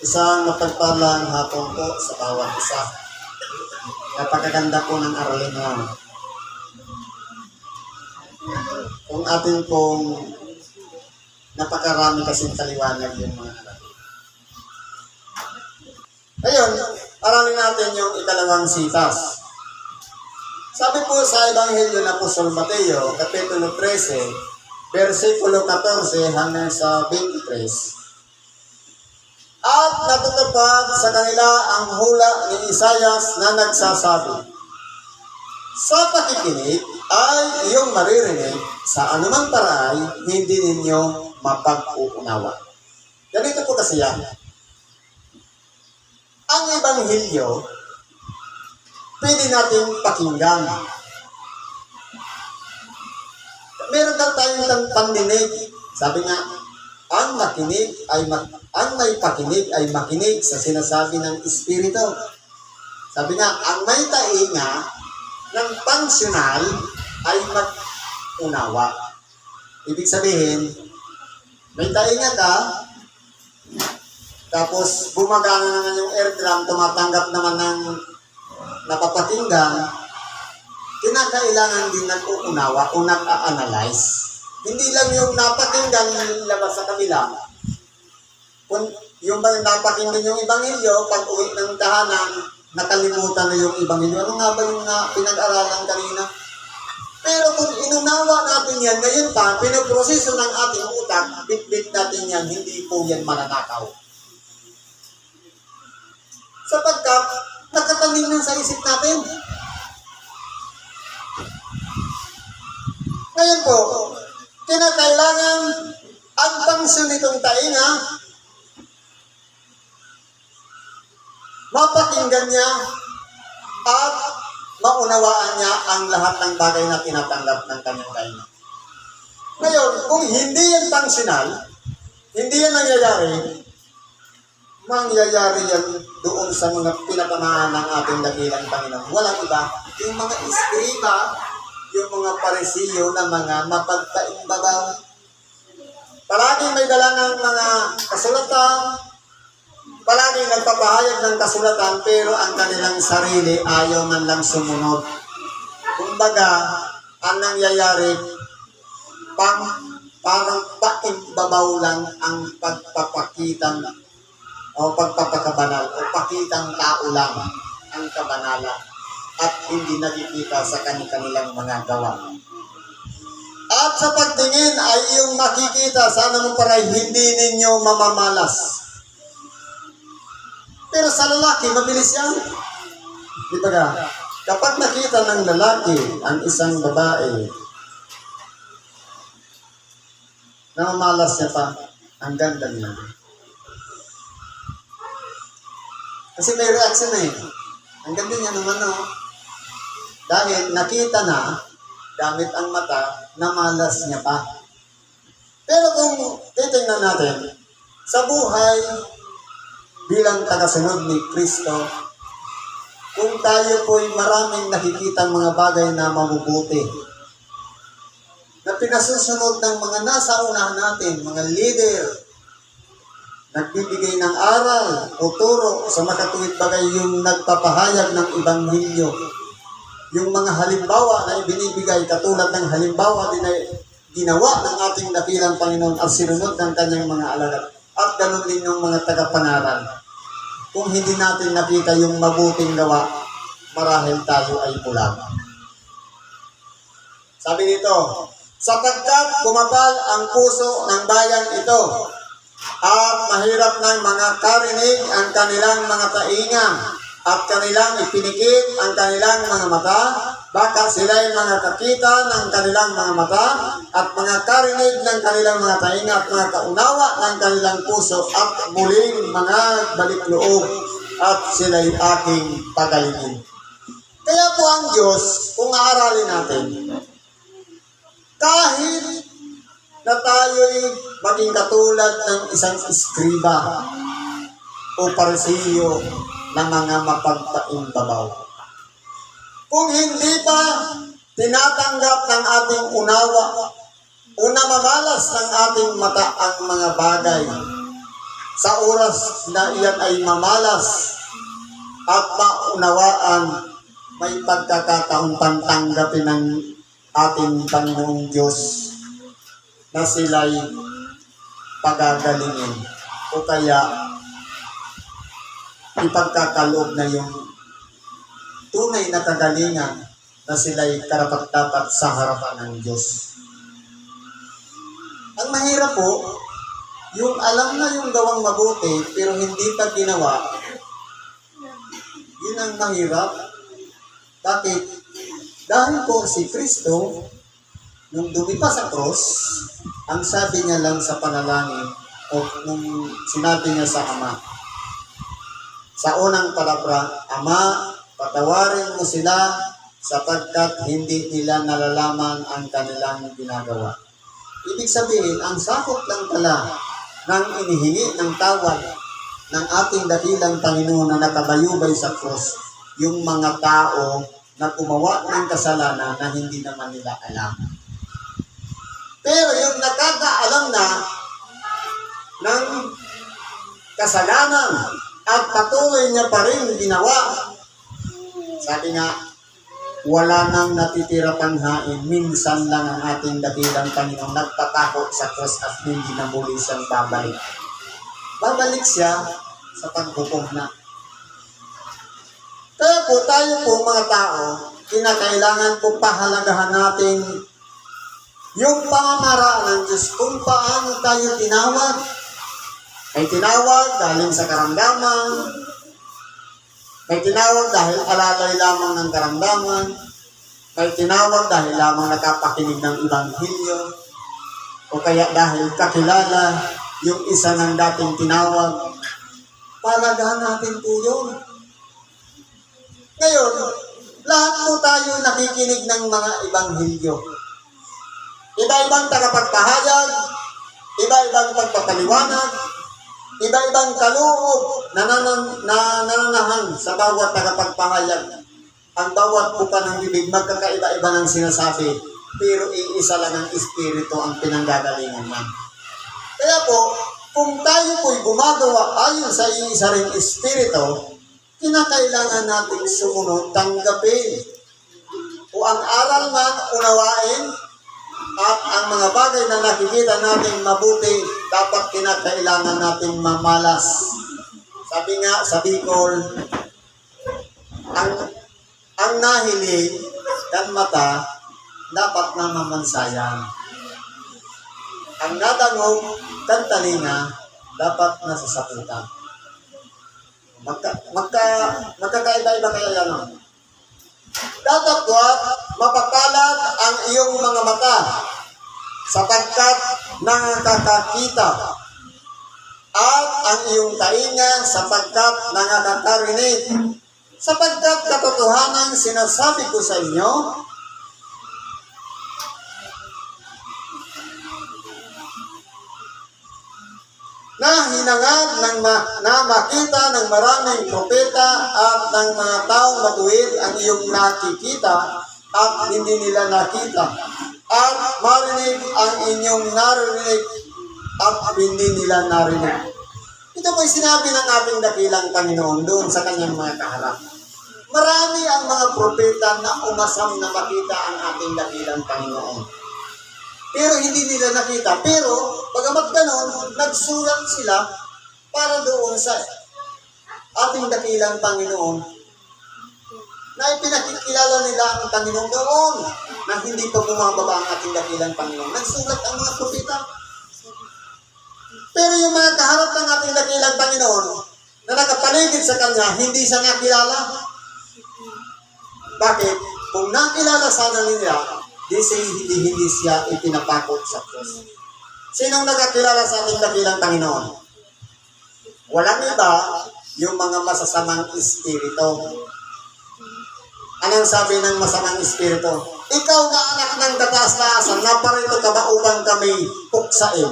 Isang mapagpalang hapon po sa bawat isa. Napakaganda po ng aralin na yan. Kung atin pong napakarami kasing kaliwanag yung mga aralin. Ngayon, aralin natin yung ikalawang sitas. Sabi po sa Ebanghelyo ng Apostol Mateo, Kapitulo 13, versikulo 14 hanggang sa 23. At natutupad sa kanila ang hula ni Isayas na nagsasabi, Sa pakikinig ay iyong maririnig sa anumang paray, hindi ninyo mapag-uunawa. Ganito po kasi yan. Ang Ebanghelyo, pwede nating pakinggan. Meron daw tayong pandinig. Sabi nga, ang makinig ay mak ang may pakinig ay makinig sa sinasabi ng Espiritu. Sabi nga, ang may tainga ng pangsyonal ay mag-unawa. Ibig sabihin, may tainga ka, tapos gumagana naman yung air drum, tumatanggap naman ng napapakinggan, kinakailangan din nag-uunawa o nag-a-analyze. Hindi lang yung napakinggan labas sa kabila. Kung yung ba napakinggan yung ibangilyo, pag uwi ng tahanan, nakalimutan na yung ibangilyo. Ano nga ba yung na, pinag-aralan kanina? Pero kung inunawa natin yan, ngayon pa, pinoproseso ng ating utak, bit-bit natin yan, hindi po yan mananakaw. Sapagkat, nakatanim na sa isip natin. Ngayon po, kinakailangan ang pangsyon nitong tainga, mapakinggan niya at maunawaan niya ang lahat ng bagay na tinatanggap ng kanyang tainga. Ngayon, kung hindi yan pangsiyonal, hindi yan nangyayari, mangyayari yan doon sa mga pinapamahan ng ating dakilang Panginoon. Walang iba. Yung mga iskriba, yung mga paresiyo na mga mapagpaimbabaw. Palaging may dala ng mga kasulatan, palaging nagpapahayag ng kasulatan, pero ang kanilang sarili ayaw man lang sumunod. Kumbaga, ang nangyayari, pang, parang paimbabaw lang ang pagpapakitang o pagpapakabanal o pakitang tao lang ang kabanalan at hindi nakikita sa kanilang mga gawa. At sa pagtingin ay yung makikita sa anong paray hindi ninyo mamamalas. Pero sa lalaki, mabilis yan. Di ba ka? Kapag nakita ng lalaki ang isang babae, namamalas niya pa, ang ganda niya. Kasi may reaction eh. Ang ganda niya naman, no? Dahil nakita na, gamit ang mata, namalas niya pa. Pero kung titingnan natin, sa buhay bilang tagasunod ni Kristo, kung tayo po'y maraming nakikita mga bagay na mabubuti, na pinasusunod ng mga nasa unahan natin, mga leader, nagbibigay ng aral o turo sa makatuwid bagay yung nagpapahayag ng Ibanghilyo. Yung mga halimbawa na ibinibigay katulad ng halimbawa din na ginawa ng ating dakilang Panginoon at sinunod ng kanyang mga alagad. At ganun din yung mga tagapangaral. Kung hindi natin nakita yung mabuting gawa, marahil tayo ay bulag. Sabi dito, sapagkat kumapal ang puso ng bayan ito, at mahirap ng mga karinig ang kanilang mga tainga at kanilang ipinikit ang kanilang mga mata, baka sila'y mga kakita ng kanilang mga mata at mga karinig ng kanilang mga tainga at mga kaunawa ng kanilang puso at muling mga balik loob at sila'y aking pagalingin. Kaya po ang Diyos, kung aaralin natin, kahit na tayo'y maging katulad ng isang iskriba o parisiyo na mga mapagpaimbabaw. Kung hindi pa tinatanggap ng ating unawa Una mamalas ng ating mata ang mga bagay. Sa oras na iyan ay mamalas at maunawaan, may pagkakataong pantanggapin ng ating Panginoong Diyos na sila'y pagagalingin o kaya ipagkakaloob na yung tunay na kagalingan na sila'y karapat-dapat sa harapan ng Diyos. Ang mahirap po, yung alam na yung gawang mabuti pero hindi pa ginawa, yun ang mahirap. Bakit? Dahil po si Kristo, nung dumipa sa cross, ang sabi niya lang sa panalangin, o nung sinabi niya sa Ama, sa unang palabra, Ama, patawarin mo sila sapagkat hindi nila nalalaman ang kanilang ginagawa. Ibig sabihin, ang sakop lang pala ng inihingi ng tawad ng ating dakilang Panginoon na nakabayubay sa cross, yung mga tao na gumawa ng kasalanan na hindi naman nila alam. Pero yung nakakaalam na ng kasalanan at patuloy niya pa rin ginawa, sabi nga, wala nang natitira panghain. Minsan lang ang ating dakilang Panginoon nagtatakot sa cross at hindi na muli siyang babalik. Babalik siya sa paghukom na. Kaya po tayo po mga tao, kinakailangan po pahalagahan natin yung pamamaraan ng Diyos kung paano tayo tinawag. Ay tinawag galing sa karamdaman, may tinawag dahil alalay lamang ng karamdaman. May tinawag dahil lamang nakapakinig ng Ibanghilyo. O kaya dahil kakilala yung isa ng dating tinawag. Palagahan natin po yun. Ngayon, lahat po tayo nakikinig ng mga Ibanghilyo. Iba-ibang tagapagpahayag, iba-ibang pagpapaliwanag, iba-ibang kaloob na, nanan, na nananahan sa bawat tagapagpahayag. Ang bawat buka ng bibig, magkakaiba-iba ng sinasabi, pero iisa lang ang espiritu ang pinanggagalingan man. Kaya po, kung tayo po'y gumagawa ayon sa iisa ring espiritu, kinakailangan nating sumunod, tanggapin. O ang aral man, unawain, at ang mga bagay na nakikita natin mabuti, dapat kinakailangan natin mamalas. Sabi nga sa Bicol, ang, ang nahiling kan mata, dapat na mamansayan. Ang nadangog kan talinga, dapat nasasaputan. Magka, magka, magkakaiba-iba kaya yan. no? Datapwat, mapapalad ang iyong mga mata sapagkat nakakakita at ang iyong tainga sapagkat nakakarinig sapagkat katotohanan sinasabi ko sa inyo na hinangad ng ma- na makita ng maraming propeta at ng mga taong matuwid ang iyong nakikita at hindi nila nakita. At ang inyong narinig at hindi nila narinig. Ito po'y sinabi ng ating dakilang Panginoon doon sa kanyang mga kaharap. Marami ang mga propeta na umasam na makita ang ating dakilang Panginoon. Pero hindi nila nakita. Pero, bagamat ganon, nagsulat sila para doon sa ating dakilang Panginoon na ipinakikilala nila ang Panginoon noon na hindi pa bumababa ang ating dakilang Panginoon. Nagsulat ang mga propeta. Pero yung mga kaharap ng ating dakilang Panginoon na nakapaligid sa Kanya, hindi siya nakilala. Bakit? Kung nakilala sana nila, di siya hindi, hindi siya ipinapakot sa Diyos. Sinong nakakilala sa ating dakilang Panginoon? Walang iba, yung mga masasamang espiritu. Anong sabi ng masamang espiritu? Ikaw na anak ng kataas-taasan, naparito ka ba upang kami puksain?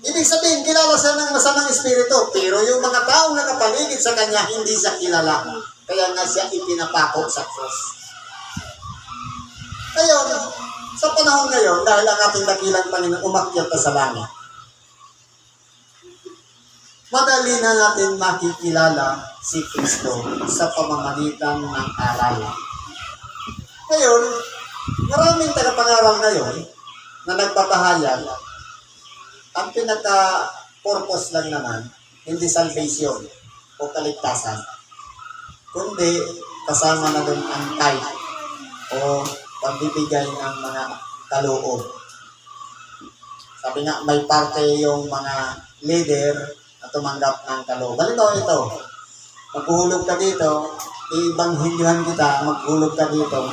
Ibig sabihin, kilala siya ng masamang espiritu, pero yung mga taong nakapaligid sa kanya, hindi siya kilala. Kaya nga siya ipinapako sa cross. Ngayon, Sa panahon ngayon, dahil ang ating dakilang Panginoon umakyat na sa langit, madali na natin makikilala si Kristo sa pamamagitan ng aral. Ngayon, maraming tagapangaral ngayon na nagpapahayag, ang pinaka-purpose lang naman, hindi salvation o kaligtasan, kundi kasama na doon ang tithe o pagbibigay ng mga kaloob. Sabi nga, may parte yung mga leader na tumanggap ng kaloob. Halimbawa ito, maghuhulog ka dito, ibanghilyohan kita, maghulog ka dito,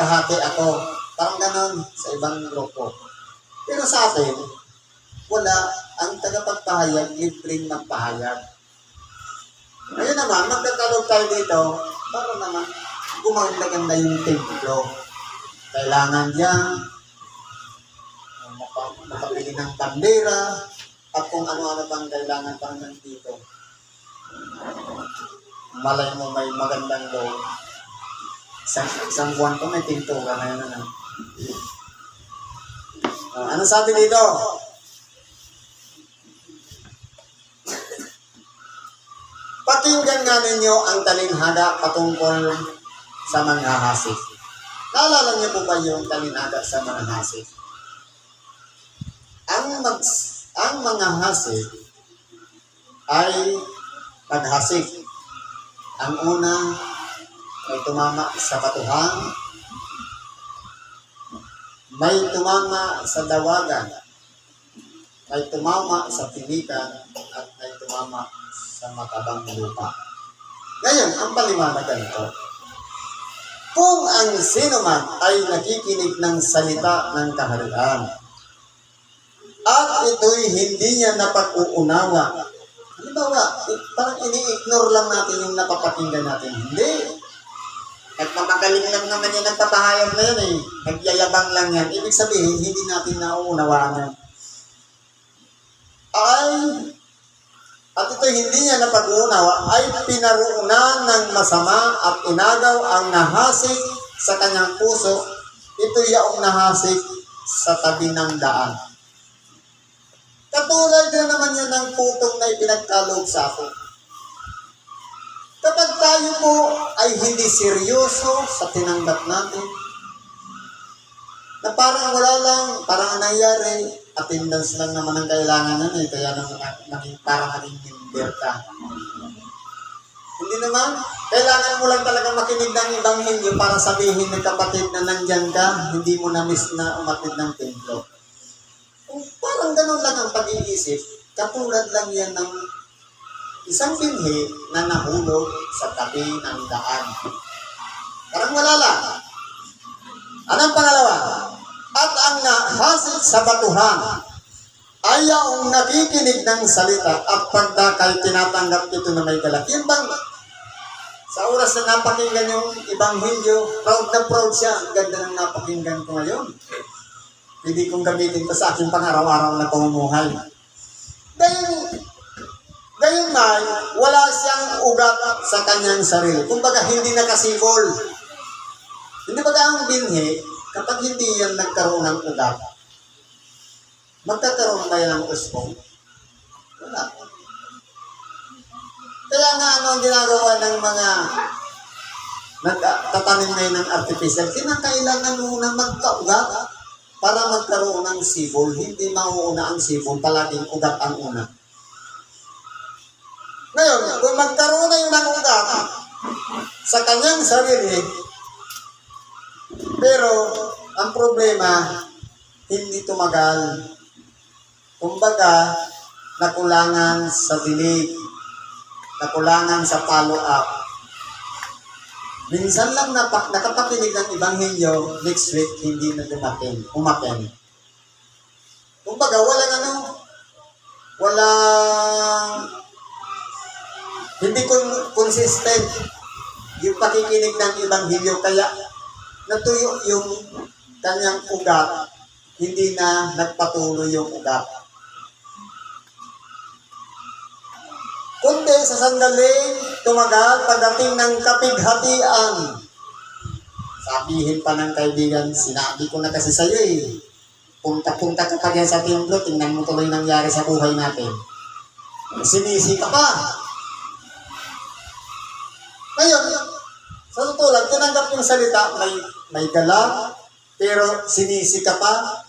kahati ako. Parang ganon sa ibang grupo. Pero sa atin, wala ang tagapagpahayag, libreng magpahayag. Ngayon naman, magkakalog tayo dito para naman gumanda-ganda yung templo. Kailangan niya maka- makabili ng bandera at kung ano-ano pang kailangan pang nandito. Malay mo may magandang loob. Isang, isang buwan ko may pintura na yun. Ano, Ah, ano sabi dito? Pakinggan nga ninyo ang talinhaga patungkol sa mga hasik. Naalala niyo po ba yung talinhaga sa mga hasik? Ang, mag, ang mga hasik ay paghasik. Ang una may tumama sa batuhan, may tumama sa dawagan, may tumama sa pilitan, at may tumama sa matabang lupa. Ngayon, ang paliwanag ganito. Kung ang sino man ay nakikinig ng salita ng kaharian, at ito'y hindi niya napag-uunawa, halimbawa, parang ini-ignore lang natin yung napapakinggan natin. Hindi. Nagpapagaling lang naman yan nagpapahayag na yan eh. Nagyayabang lang yan. Ibig sabihin, hindi natin nauunawaan yan. Ay, at ito hindi niya napag-uunawa, ay pinaruunan ng masama at inagaw ang nahasik sa kanyang puso. Ito yaong nahasik sa tabi ng daan. Katulad na naman yan ng putong na ipinagkaloob sa atin. Kapag tayo po ay hindi seryoso sa tinanggap natin, na parang wala lang, parang ang nangyari, attendance lang naman ang kailangan nun eh, kaya nang, naging, parang naging member ka. Hindi naman, kailangan mo lang talaga makinig ng ibang himyo para sabihin ng kapatid na nandyan ka, hindi mo na miss na umatid ng templo. Parang ganun lang ang pag-iisip, katulad lang yan ng isang binhi na nahulog sa tabi ng daan. Parang wala lang. Anong pangalawa? At ang nahasit sa batuhan ay ang nakikinig ng salita at pagdakay tinatanggap ito na may galak. Yun bang sa oras na napakinggan yung Ebanghelyo, proud na proud siya. Ang ganda ng napakinggan ko ngayon. Hindi kong gamitin ito sa aking pang-araw-araw na pamumuhay. Dahil Gayon man, wala siyang ugat sa kanyang sarili. Kumbaga, hindi nakasibol. Hindi ba ang binhi, kapag hindi yan nagkaroon ng ugat, magkakaroon ba yan ng usbong? Wala. Kaya nga ano ang ginagawa ng mga nagtatanim ngayon ng artificial, kinakailangan muna magkaugat para magkaroon ng sibol. Hindi mauuna ang sibol, palaging ugat ang una. Ngayon, kung magkaroon na yun ng ugat sa kanyang sarili, pero ang problema, hindi tumagal. Kumbaga, nakulangan sa dilig, nakulangan sa follow-up. Minsan lang napak, nakapakinig ng Ebanghelyo, next week hindi na dumating, umaten. Kumbaga, walang ano, walang hindi kon consistent yung pakikinig ng Ebanghelyo kaya natuyo yung kanyang ugat, hindi na nagpatuloy yung ugat. Kundi sa sandaling tumagal pagdating ng kapighatian. Sabihin pa ng kaibigan, sinabi ko na kasi sa'yo eh. Punta-punta ka pa sa templo, tingnan mo tuloy nangyari sa buhay natin. Sinisi ka. Ngayon, sa totoo lang, tinanggap yung salita, may, may gala, pero sinisi ka pa.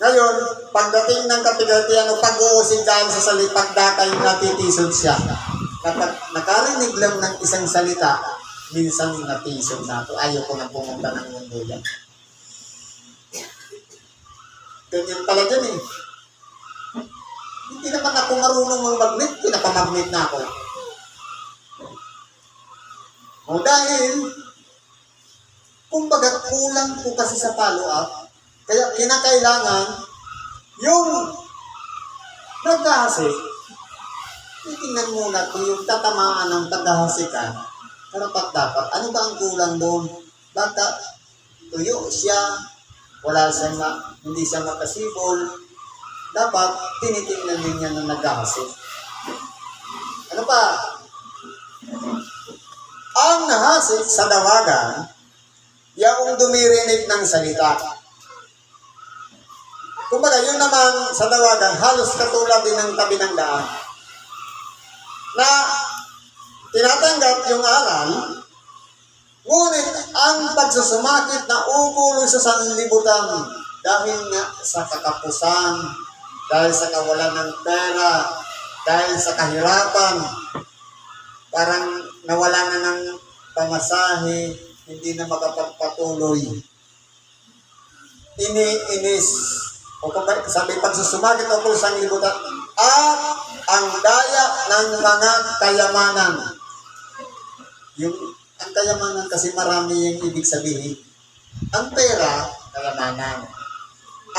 Ngayon, pagdating ng kapigatian o pag-uusig dahil sa salita, pagdakay natitisod siya. Kapag nakarinig lang ng isang salita, minsan natisod na ito. Ayaw ko na pumunta ng mundo yan. Ganyan pala dyan eh. Hindi naman ako marunong mag-magnet, pinapamagnet na ako. O dahil, kumbaga kulang po kasi sa follow-up, kaya kinakailangan yung nagkahasi, titingnan muna kung yung tatamaan ng paghahasikan, karapat dapat, ano ba ang kulang doon? Bata, tuyo siya, wala siya ma, hindi siya makasibol, dapat tinitingnan din niya na naghahasi. Ano pa? Ang nahasik sa dawagan, yaong dumirinig ng salita. Kumbaga, yun naman sa dawagan, halos katulad din ng tabi ng daan. Na tinatanggap yung aral, ngunit ang pagsusumakit na umulo sa sanlibutan dahil nga sa katapusan, dahil sa kawalan ng pera, dahil sa kahirapan, parang nawala na ng pamasahe, hindi na makapagpatuloy. Iniinis, o kapag sabi pagsusumagit o kung sang libutan, at ang daya ng mga kayamanan. Yung, ang kayamanan kasi marami yung ibig sabihin. Ang pera, kayamanan.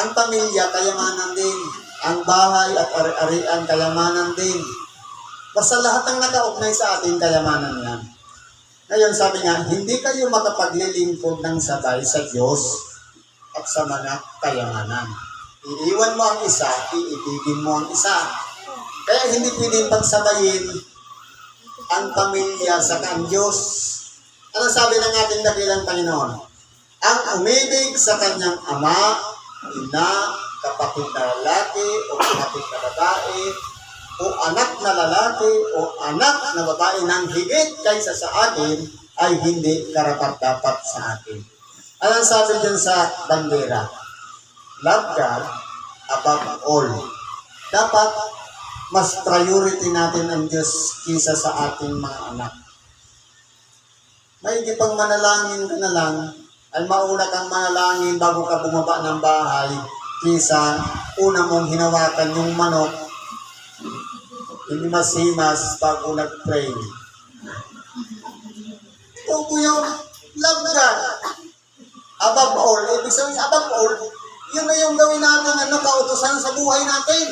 Ang pamilya, kayamanan din. Ang bahay at ari-arian, kayamanan din. Basta lahat ng nakaugnay sa atin, kayamanan yan. Ngayon sabi nga, hindi kayo makapaglilingkod ng sabay sa Diyos at sa mga kayamanan. Iiwan mo ang isa, iibigin mo ang isa. Kaya hindi pwedeng pagsabayin ang pamilya sa ang Diyos. Ano sabi ng ating dakilang Panginoon? Ang umibig sa kanyang ama, ina, kapatid na lalaki o kapatid na babae, o anak na lalaki o anak na babae nang higit kaysa sa akin ay hindi karapat dapat sa akin. Ano ang sabi dyan sa bandera? Love God above all. Dapat mas priority natin ang Diyos kisa sa ating mga anak. May pang manalangin ka na lang, ay mauna kang manalangin bago ka bumaba ng bahay kisa una mong hinawakan yung manok hindi masimas bago nag-pray. Ito po yung love God. Above all. Ibig sabihin, above all, yun na yung gawin natin, ano, kautosan sa buhay natin.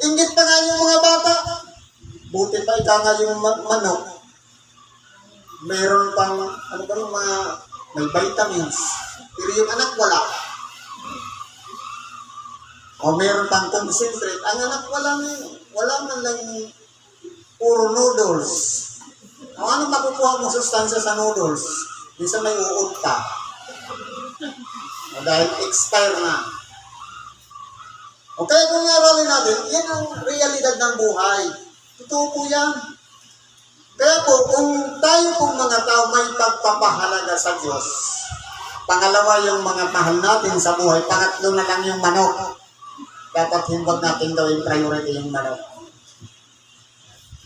Ingit pa nga yung mga bata. Buti pa ika nga yung ma- manok. Meron pang, ano ba yung mga, may vitamins. Pero yung anak wala. O meron pang concentrate. Ang anak walang, wala man lang puro noodles. O ano makukuha mong sustansya sa noodles? Minsan may uod ka. O dahil expire na. O kaya kung aralin natin, yan ang realidad ng buhay. Totoo po yan. Kaya po, kung tayo pong mga tao may pagpapahalaga sa Diyos, pangalawa yung mga mahal natin sa buhay, pangatlo na lang yung manok dapat himbag natin gawin priority yung manok.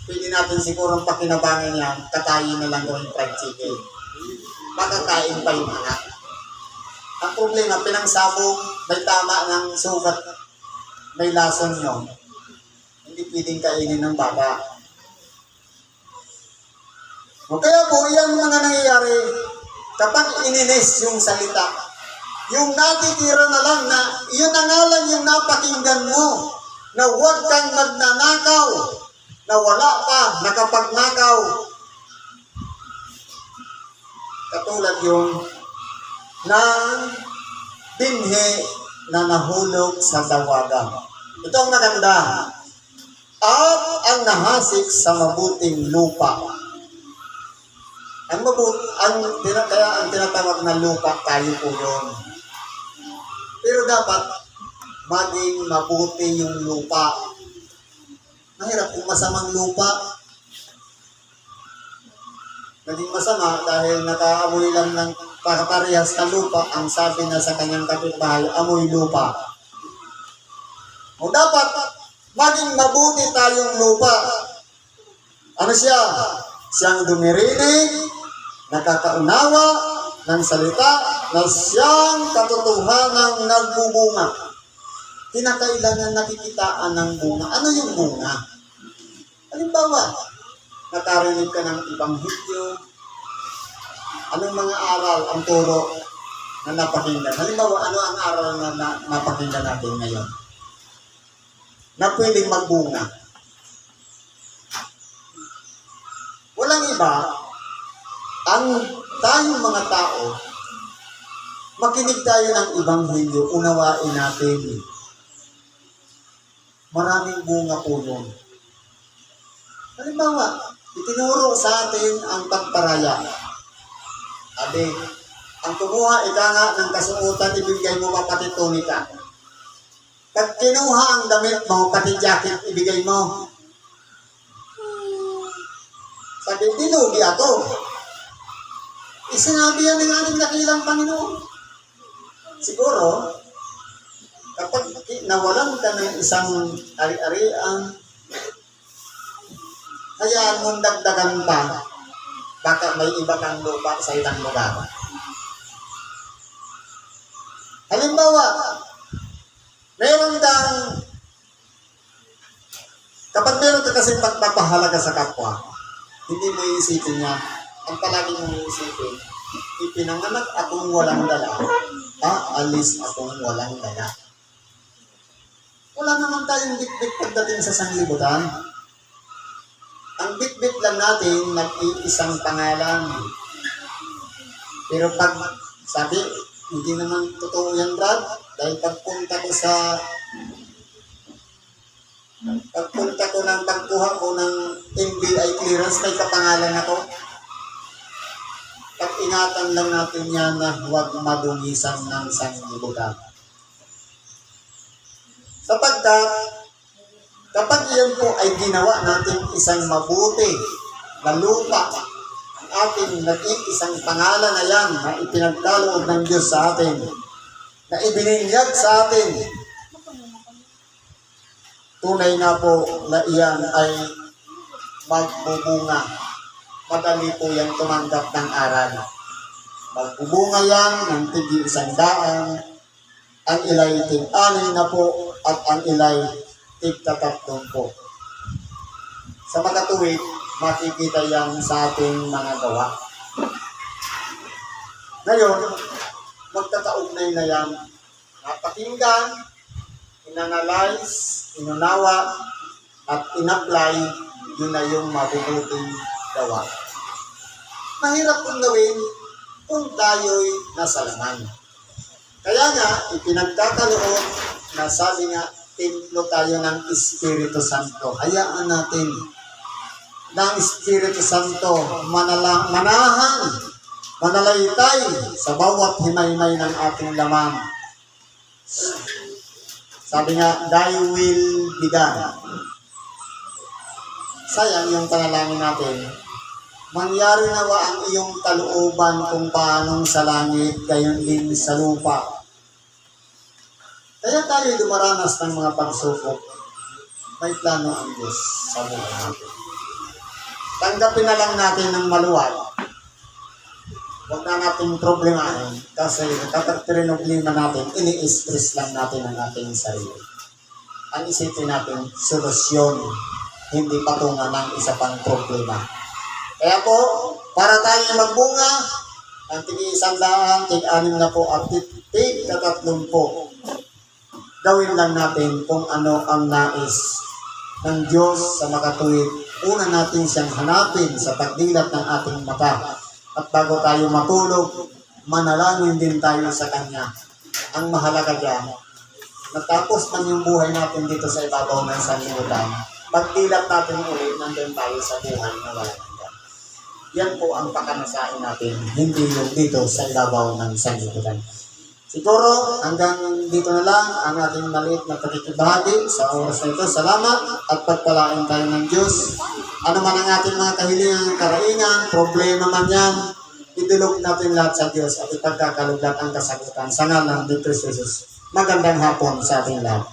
Pwede natin sigurong pakinabangan yan, katayin na lang gawin fried chicken. Makakain pa yung anak. Ang problema, pinangsabong, may tama ng sugat, may lason yun. Hindi pwedeng kainin ng bata. O kaya po, yan mga nangyayari kapag ininis yung salita yung natitira na lang na yun na nga lang yung napakinggan mo na huwag kang magnanakaw na wala pa nakapagnakaw. Katulad yung ng binhi na nahulog sa dawagan. Ito ang maganda. at ang nahasik sa mabuting lupa. Ang mabut ang kaya ang tinatawag na lupa tayo po yun. Pero dapat maging mabuti yung lupa. Mahirap kung masamang lupa. Naging masama dahil nakaamoy lang ng pakaparehas na lupa ang sabi na sa kanyang kapitbahay, amoy lupa. O dapat maging mabuti tayong lupa. Ano siya? Siyang dumirinig, nakakaunawa ng salita na siyang katotohanang nagbubunga. Kinakailangan nakikitaan ng bunga. Ano yung bunga? Halimbawa, nakarinig ka ng ibang video, anong mga aral ang turo na napakinggan? Halimbawa, ano ang aral na, na napakinggan natin ngayon? Na pwedeng magbunga. Walang iba, ang tayong mga tao, makinig tayo ng ibanghelyo, unawain natin. Maraming bunga po yun. Halimbawa, itinuro sa atin ang pagparaya. Sabi, ang kumuha ika nga ng kasuotan, ibigay mo pa pati tunika. Pag kinuha ang damit mo, pati jacket, ibigay mo. Sabi, dinugi ako. Isinabi yan ng ating dakilang Panginoon. Siguro, kapag nawalan ka ng isang ari-arian, hayaan mong dagdagan pa, baka may iba kang lupa sa ilang lugar. Halimbawa, meron kang, kapag meron ka kasi pagpapahalaga sa kapwa, hindi mo iisipin niya, ang palagi mong iisipin, ipinanganak akong walang dala, aalis akong walang dala. Wala naman tayong bitbit pagdating sa sanglibutan. Ang bitbit lang natin, nag-iisang pangalan. Pero pag sabi, hindi naman totoo yan, Brad. Dahil pagpunta ko sa pagpunta ko ng pagkuha ko ng NBI clearance, may kapangalan ako. Pag ingatan lang natin yan na huwag madungisan ng sanglibutan. Sapagkat, kapag iyan po ay ginawa natin isang mabuti na lupa, ang ating nag-iisang pangalan na yan na ipinagkaloob ng Diyos sa atin, na ibininyag sa atin, tunay na po na iyan ay magbubunga. Madali po yan tumanggap ng aral. Magbubunga yan ng tigi isang daan, ang ilay tig-anin na po at ang ilay tig-tatatlong po. Sa makatuwid, makikita yan sa ating mga gawa. Ngayon, magkakaugnay na yan. Napakinggan, inanalyze, inunawa, at in-apply, yun na yung mabubuting gawa. Mahirap kong gawin kung tayo'y nasa laman. Kaya nga, ipinagkakaloob na sabi nga, templo tayo ng Espiritu Santo. Hayaan natin ng Espiritu Santo manala, manahan, manalaytay sa bawat himaymay ng ating laman. Sabi nga, thy will be done. Sayang yung panalangin natin. Mangyari nawa ang iyong kalooban kung paanong sa langit, gayon din sa lupa. Kaya tayo dumaranas ng mga pagsubok. May plano ang Diyos sa buhay natin. Tanggapin na lang natin ng maluwag. Huwag na natin problemahin kasi kapag trinoblema natin, ini-stress lang natin ang ating sarili. Ang isipin natin, solusyon, hindi patungan ng isa pang problema. Kaya po, para tayo magbunga, ang tig isang daan, tig anim na po, at tig katatlong po, gawin lang natin kung ano ang nais ng Diyos sa makatuwid. Una natin siyang hanapin sa pagdilat ng ating mata. At bago tayo matulog, manalangin din tayo sa Kanya. Ang mahalaga dyan, natapos man yung buhay natin dito sa ibabaw ng sanlibutan, pagdilat natin ulit, nandun tayo sa buhay na wala. Yan po ang pakanasain natin, hindi yung dito sa ibabaw ng sanlibutan. Siguro hanggang dito na lang ang ating maliit na pakikibahagi sa oras na ito. Salamat at pagpalain tayo ng Diyos. Ano man ang ating mga kahilingan, karaingan, problema man yan, idulog natin lahat sa Diyos at ipagkakaluglat ang kasagutan sa ngalan ni Kristo Jesus. Magandang hapon sa ating lahat.